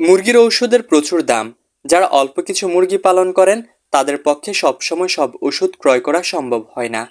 মুরগির ঔষধের প্রচুর দাম। যারা অল্প কিছু মুরগি পালন করেন, তাদের পক্ষে সবসময় সব ওষুধ ক্রয় করা সম্ভব হয় না।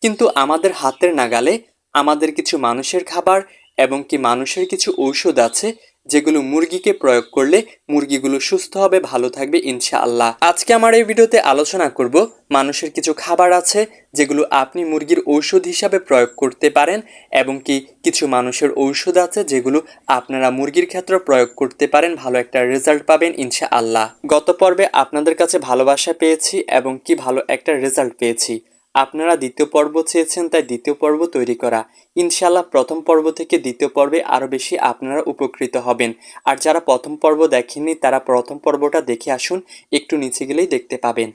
কিন্তু আমাদের হাতের নাগালে আমাদের কিছু মানুষের খাবার এবং কি মানুষের কিছু ঔষধ আছে যেগুলো মুরগিকে প্রয়োগ করলে মুরগিগুলো সুস্থ হবে, ভালো থাকবে, ইনশাআল্লাহ। আজকে আমার এই ভিডিওতে আলোচনা করব, মানুষের কিছু খাবার আছে যেগুলো আপনি মুরগির ঔষধ হিসাবে প্রয়োগ করতে পারেন এবং কি কিছু মানুষের ঔষধ আছে যেগুলো আপনারা মুরগির ক্ষেত্রে প্রয়োগ করতে পারেন, ভালো একটা রেজাল্ট পাবেন, ইনশাআল্লাহ। গত পর্বে আপনাদের কাছে ভালোবাসা পেয়েছি এবং কি ভালো একটা রেজাল্ট পেয়েছি। আপনারা দ্বিতীয় পর্ব চেয়েছেন, তাই দ্বিতীয় পর্ব তৈরি করা। ইনশাল্লাহ প্রথম পর্ব থেকে দ্বিতীয় পর্বে আরও বেশি আপনারা উপকৃত হবেন। আর যারা প্রথম পর্ব দেখেননি, তারা প্রথম পর্বটা দেখে আসুন, একটু নিচে গেলেই দেখতে পাবেন।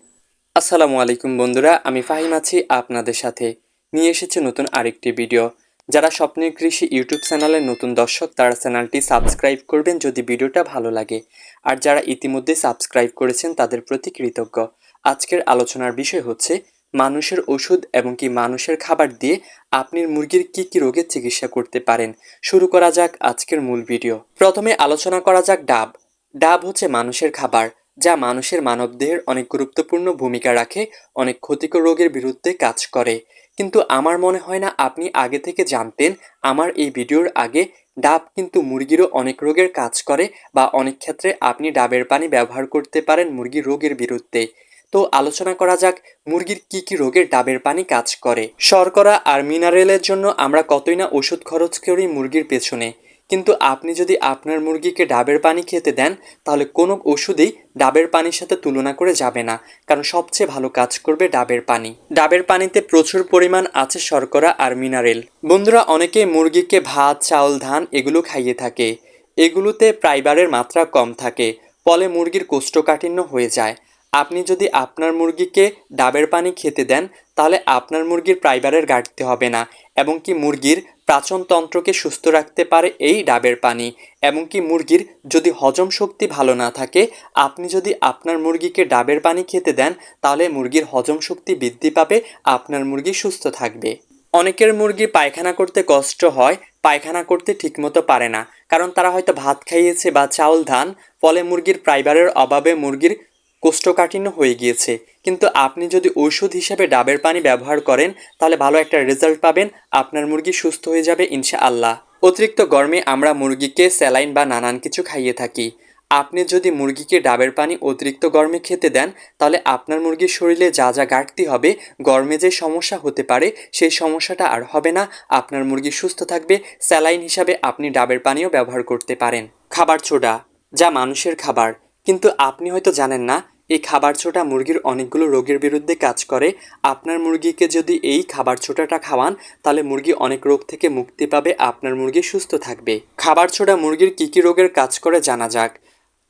আসসালামু আলাইকুম বন্ধুরা, আমি ফাহিম আছি আপনাদের সাথে। নিয়ে এসেছে নতুন আরেকটি ভিডিও। যারা স্বপ্নের কৃষি ইউটিউব চ্যানেলের নতুন দর্শক, তারা চ্যানেলটি সাবস্ক্রাইব করবেন যদি ভিডিওটা ভালো লাগে। আর যারা ইতিমধ্যে সাবস্ক্রাইব করেছেন, তাদের প্রতি কৃতজ্ঞ। আজকের আলোচনার বিষয় হচ্ছে মানুষের ওষুধ এবং কি মানুষের খাবার দিয়ে আপনি মুরগির কি কি রোগের চিকিৎসা করতে পারেন। শুরু করা যাক আজকের মূল ভিডিও। প্রথমে আলোচনা করা যাক ডাব। ডাব হচ্ছে মানুষের খাবার, যা মানুষের মানবদেহের অনেক গুরুত্বপূর্ণ ভূমিকা রাখে, অনেক ক্ষতিকর রোগের বিরুদ্ধে কাজ করে। কিন্তু আমার মনে হয় না আপনি আগে থেকে জানতেন আমার এই ভিডিওর আগে ডাব কিন্তু মুরগিরও অনেক রোগের কাজ করে বা অনেক ক্ষেত্রে আপনি ডাবের পানি ব্যবহার করতে পারেন মুরগির রোগের বিরুদ্ধে। তো আলোচনা করা যাক মুরগির কি কি রোগের ডাবের পানি কাজ করে। শর্করা আর মিনারেলের জন্য আমরা কতই না ওষুধ খরচ করি মুরগির পেছনে। কিন্তু আপনি যদি আপনার মুরগিকে ডাবের পানি খেতে দেন, তাহলে কোনো ওষুধেই ডাবের পানির সাথে তুলনা করে যাবে না, কারণ সবচেয়ে ভালো কাজ করবে ডাবের পানি। ডাবের পানিতে প্রচুর পরিমাণ আছে শর্করা আর মিনারেল। বন্ধুরা অনেকে মুরগিকে ভাত, চাউল, ধান এগুলো খাইয়ে থাকে। এগুলোতে প্রাইবারের মাত্রা কম থাকে, ফলে মুরগির কোষ্ঠকাঠিন্য হয়ে যায়। আপনি যদি আপনার মুরগিকে ডাবের পানি খেতে দেন, তাহলে আপনার মুরগির প্রাইবারের ঘাটতি হবে না এবং কি মুরগির প্রাচনতন্ত্রকে সুস্থ রাখতে পারে এই ডাবের পানি। এবং কি মুরগির যদি হজম শক্তি ভালো না থাকে, আপনি যদি আপনার মুরগিকে ডাবের পানি খেতে দেন, তাহলে মুরগির হজম শক্তি বৃদ্ধি পাবে, আপনার মুরগি সুস্থ থাকবে। অনেকের মুরগি পায়খানা করতে কষ্ট হয়, পায়খানা করতে ঠিকমতো পারে না। কারণ তারা হয়তো ভাত খাইয়েছে বা চাউল ধান, ফলে মুরগির প্রাইবারের অভাবে মুরগির কোষ্ঠকাঠিন্য হয়ে গিয়েছে। কিন্তু আপনি যদি ঔষধ হিসেবে ডাবের পানি ব্যবহার করেন, তাহলে ভালো একটা রেজাল্ট পাবেন, আপনার মুরগি সুস্থ হয়ে যাবে ইনশা আল্লাহ অতিরিক্ত গরমে আমরা মুরগিকে স্যালাইন বা নানান কিছু খাইয়ে থাকি। আপনি যদি মুরগিকে ডাবের পানি অতিরিক্ত গরমে খেতে দেন, তাহলে আপনার মুরগির শরীরে যা যা ঘাটতি হবে, গরমে যে সমস্যা হতে পারে, সেই সমস্যাটা আর হবে না। আপনার মুরগি সুস্থ থাকবে, স্যালাইন হিসাবে আপনি ডাবের পানিও ব্যবহার করতে পারেন। খাবার ছোড়া যা মানুষের খাবার। কিন্তু আপনি হয়তো জানেন না এই খাবার ছোটা মুরগির অনেকগুলো রোগের বিরুদ্ধে কাজ করে। আপনার মুরগিকে যদি এই খাবার ছোটাটা খাওয়ান, তাহলে মুরগি অনেক রোগ থেকে মুক্তি পাবে, আপনার মুরগি সুস্থ থাকবে। খাবার ছোটা মুরগির কী কী রোগের কাজ করে জানা যাক।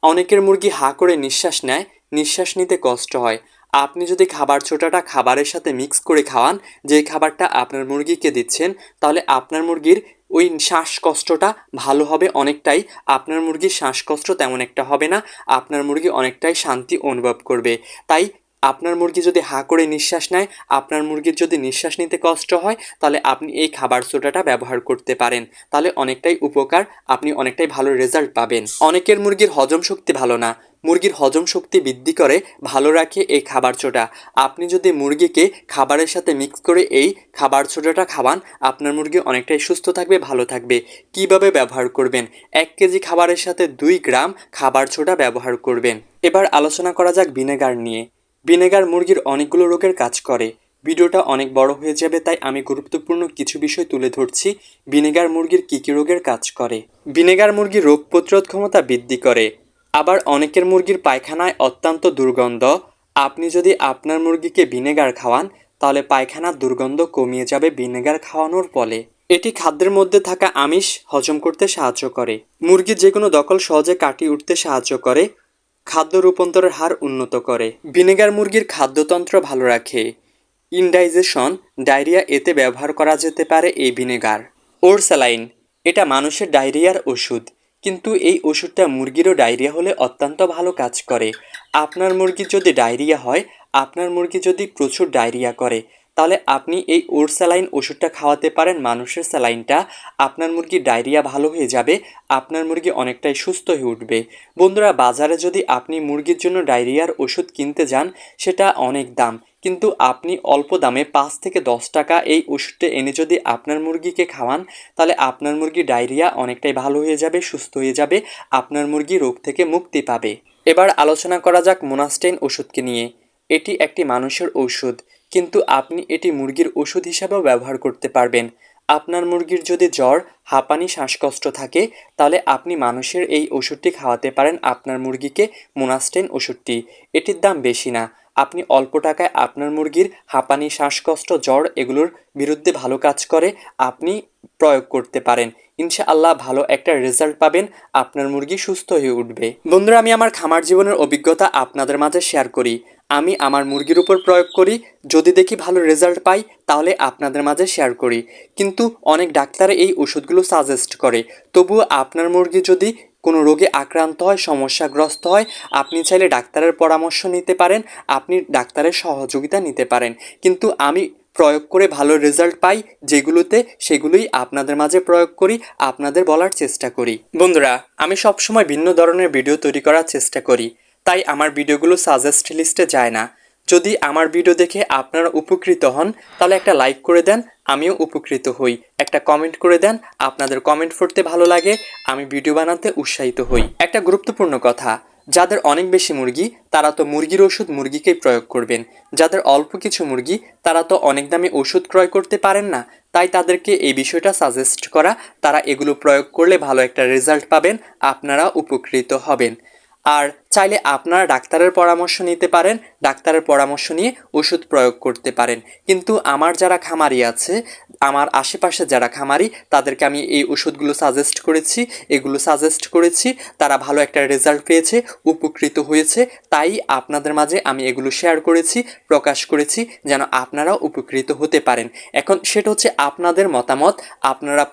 অনেকের মুরগি হা করে নিঃশ্বাস নেয়, নিঃশ্বাস নিতে কষ্ট হয়। আপনি যদি খাবার ছোটাটা খাবারের সাথে মিক্স করে খাওয়ান যেই খাবারটা আপনার মুরগিকে দিচ্ছেন, তাহলে আপনার মুরগির ওই শ্বাসকষ্টটা ভালো হবে অনেকটাই। আপনার মুরগির শ্বাসকষ্ট তেমন একটা হবে না। আপনার মুরগি অনেকটাই শান্তি অনুভব করবে। তাই আপনার মুরগি যদি হা করে নিঃশ্বাস নেয়, আপনার মুরগির যদি নিঃশ্বাস নিতে কষ্ট হয়, তাহলে আপনি এই খাবার সোডাটা ব্যবহার করতে পারেন। তাহলে অনেকটাই উপকার, আপনি অনেকটাই ভালো রেজাল্ট পাবেন। অনেকের মুরগির হজম শক্তি ভালো না। মুরগির হজম শক্তি বৃদ্ধি করে, ভালো রাখে এই খাবার ছোটা। আপনি যদি মুরগিকে খাবারের সাথে মিক্স করে এই খাবার ছোটাটা খাওয়ান, আপনার মুরগি অনেকটাই সুস্থ থাকবে, ভালো থাকবে। কীভাবে ব্যবহার করবেন? এক কেজি খাবারের সাথে দুই গ্রাম খাবার ছোটা ব্যবহার করবেন। এবার আলোচনা করা যাক ভিনেগার নিয়ে। ভিনেগার মুরগির অনেকগুলো রোগের কাজ করে। ভিডিওটা অনেক বড় হয়ে যাবে, তাই আমি গুরুত্বপূর্ণ কিছু বিষয় তুলে ধরছি। ভিনেগার মুরগির কী কী রোগের কাজ করে? ভিনেগার মুরগির রোগ প্রতিরোধ ক্ষমতা বৃদ্ধি করে। আবার অনেকের মুরগির পায়খানায় অত্যন্ত দুর্গন্ধ। আপনি যদি আপনার মুরগিকে ভিনেগার খাওয়ান, তাহলে পায়খানার দুর্গন্ধ কমিয়ে যাবে ভিনেগার খাওয়ানোর ফলে। এটি খাদ্যের মধ্যে থাকা আমিষ হজম করতে সাহায্য করে। মুরগি যে কোনো দখল সহজে কাটিয়ে উঠতে সাহায্য করে, খাদ্য রূপান্তরের হার উন্নত করে। ভিনেগার মুরগির খাদ্যতন্ত্র ভালো রাখে। ইনডাইজেশন, ডায়রিয়া এতে ব্যবহার করা যেতে পারে এই ভিনেগার। ওর স্যালাইন, এটা মানুষের ডায়রিয়ার ওষুধ। কিন্তু এই ওষুধটা মুরগিরও ডায়রিয়া হলে অত্যন্ত ভালো কাজ করে। আপনার মুরগির যদি ডায়রিয়া হয়, আপনার মুরগি যদি প্রচুর ডায়রিয়া করে তাহলে আপনি এই ওর স্যালাইন ওষুধটা খাওয়াতে পারেন, মানুষের স্যালাইনটা। আপনার মুরগির ডায়রিয়া ভালো হয়ে যাবে, আপনার মুরগি অনেকটাই সুস্থ হয়ে উঠবে। বন্ধুরা, বাজারে যদি আপনি মুরগির জন্য ডায়রিয়ার ওষুধ কিনতে যান, সেটা অনেক দাম। কিন্তু আপনি অল্প দামে পাঁচ থেকে দশ টাকা এই ওষুধটা এনে যদি আপনার মুরগিকে খাওয়ান, তাহলে আপনার মুরগি ডায়রিয়া অনেকটাই ভালো হয়ে যাবে, সুস্থ হয়ে যাবে, আপনার মুরগি রোগ থেকে মুক্তি পাবে। এবার আলোচনা করা যাক মোনাস্টেন ওষুধকে নিয়ে। এটি একটি মানুষের ঔষধ। কিন্তু আপনি এটি মুরগির ওষুধ হিসাবেও ব্যবহার করতে পারবেন। আপনার মুরগির যদি জ্বর, হাঁপানি, শ্বাসকষ্ট থাকে, তাহলে আপনি মানুষের এই ওষুধটি খাওয়াতে পারেন আপনার মুরগিকে মোনাস্টেন ওষুধটি। এটির দাম বেশি না। আপনি অল্প টাকায় আপনার মুরগির হাঁপানি, শ্বাসকষ্ট, জ্বর এগুলোর বিরুদ্ধে ভালো কাজ করে আপনি প্রয়োগ করতে পারেন। ইনশাআল্লাহ ভালো একটা রেজাল্ট পাবেন, আপনার মুরগি সুস্থ হয়ে উঠবে। বন্ধুরা, আমি আমার খামার জীবনের অভিজ্ঞতা আপনাদের মাঝে শেয়ার করি। আমি আমার মুরগির উপর প্রয়োগ করি, যদি দেখি ভালো রেজাল্ট পাই, তাহলে আপনাদের মাঝে শেয়ার করি। কিন্তু অনেক ডাক্তার এই ওষুধগুলো সাজেস্ট করে। তবুও আপনার মুরগি যদি কোনো রোগে আক্রান্ত হয়, সমস্যাগ্রস্ত হয়, আপনি চাইলে ডাক্তারের পরামর্শ নিতে পারেন, আপনি ডাক্তারের সহযোগিতা নিতে পারেন। কিন্তু আমি প্রয়োগ করে ভালো রেজাল্ট পাই যেগুলোতে সেগুলোই আপনাদের মাঝে প্রয়োগ করি, আপনাদের বলার চেষ্টা করি। বন্ধুরা, আমি সবসময় ভিন্ন ধরনের ভিডিও তৈরি করার চেষ্টা করি। তাই আমার ভিডিওগুলো সাজেস্ট লিস্টে যায় না। যদি আমার ভিডিও দেখে আপনারা উপকৃত হন, তাহলে একটা লাইক করে দেন, আমিও উপকৃত হই। একটা কমেন্ট করে দেন, আপনাদের কমেন্ট পড়তে ভালো লাগে, আমি ভিডিও বানাতে উৎসাহিত হই। একটা গুরুত্বপূর্ণ কথা, যাদের অনেক বেশি মুরগি, তারা তো মুরগির ওষুধ মুরগিকেই প্রয়োগ করবেন। যাদের অল্প কিছু মুরগি, তারা তো অনেক দামে ওষুধ ক্রয় করতে পারেন না। তাই তাদেরকে এই বিষয়টা সাজেস্ট করা, তারা এগুলো প্রয়োগ করলে ভালো একটা রেজাল্ট পাবেন, আপনারা উপকৃত হবেন। আর চাইলে আপনারা ডাক্তারের পরামর্শ নিতে পারেন, ডাক্তারের পরামর্শ নিয়ে ওষুধ প্রয়োগ করতে পারেন। কিন্তু আমার যারা খামারি আছে, আমার আশেপাশে যারা খামারি, তাদেরকে আমি এই ওষুধগুলো সাজেস্ট করেছি, এগুলো সাজেস্ট করেছি, তারা ভালো একটা রেজাল্ট পেয়েছে, উপকৃত হয়েছে। তাই আপনাদের মাঝে আমি এগুলো শেয়ার করেছি, প্রকাশ করেছি, যেন আপনারাও উপকৃত হতে পারেন। এখন সেটা হচ্ছে আপনাদের মতামত, আপনারা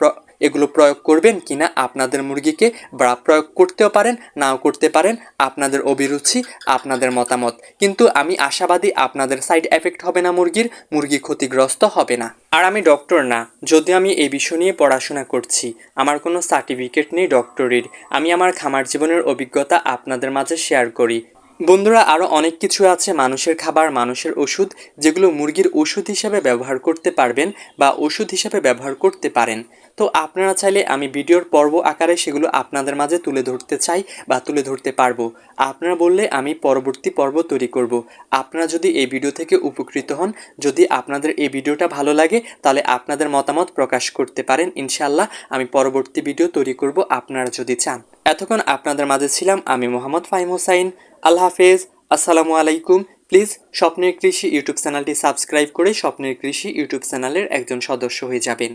এগুলো প্রয়োগ করবেন কিনা আপনাদের মুরগিকে বা প্রয়োগ করতেও পারেন, নাও করতে পারেন, আপনাদের অভিরুচি, আপনাদের মতামত। কিন্তু আমি আশাবাদী আপনাদের সাইড এফেক্ট হবে না মুরগির, মুরগি ক্ষতিগ্রস্ত হবে না। আর আমি ডক্টর না যদি আমি এই বিষয় নিয়ে পড়াশোনা করছি, আমার কোনো সার্টিফিকেট নেই ডক্টরির আমি আমার খামার জীবনের অভিজ্ঞতা আপনাদের মাঝে শেয়ার করি। বন্ধুরা আরও অনেক কিছু আছে মানুষের খাবার, মানুষের ওষুধ, যেগুলো মুরগির ওষুধ হিসাবে ব্যবহার করতে পারবেন বা ওষুধ হিসাবে ব্যবহার করতে পারেন। তো আপনারা চাইলে আমি ভিডিওর পর্ব আকারে সেগুলো আপনাদের মাঝে তুলে ধরতে চাই বা তুলে ধরতে পারব। আপনারা বললে আমি পরবর্তী পর্ব তৈরি করব। আপনারা যদি এই ভিডিও থেকে উপকৃত হন, যদি আপনাদের এই ভিডিওটা ভালো লাগে, তাহলে আপনাদের মতামত প্রকাশ করতে পারেন। ইনশাল্লাহ আমি পরবর্তী ভিডিও তৈরি করব আপনারা যদি চান। এতক্ষণ আপনাদের মাঝে ছিলাম আমি মোহাম্মদ ফাহিম হোসাইন। আল্লাহ হাফেজ। আসসালামু আলাইকুম। প্লিজ, স্বপ্নের কৃষি ইউটিউব চ্যানেলটি সাবস্ক্রাইব করে স্বপ্নের কৃষি ইউটিউব চ্যানেলের একজন সদস্য হয়ে যাবেন।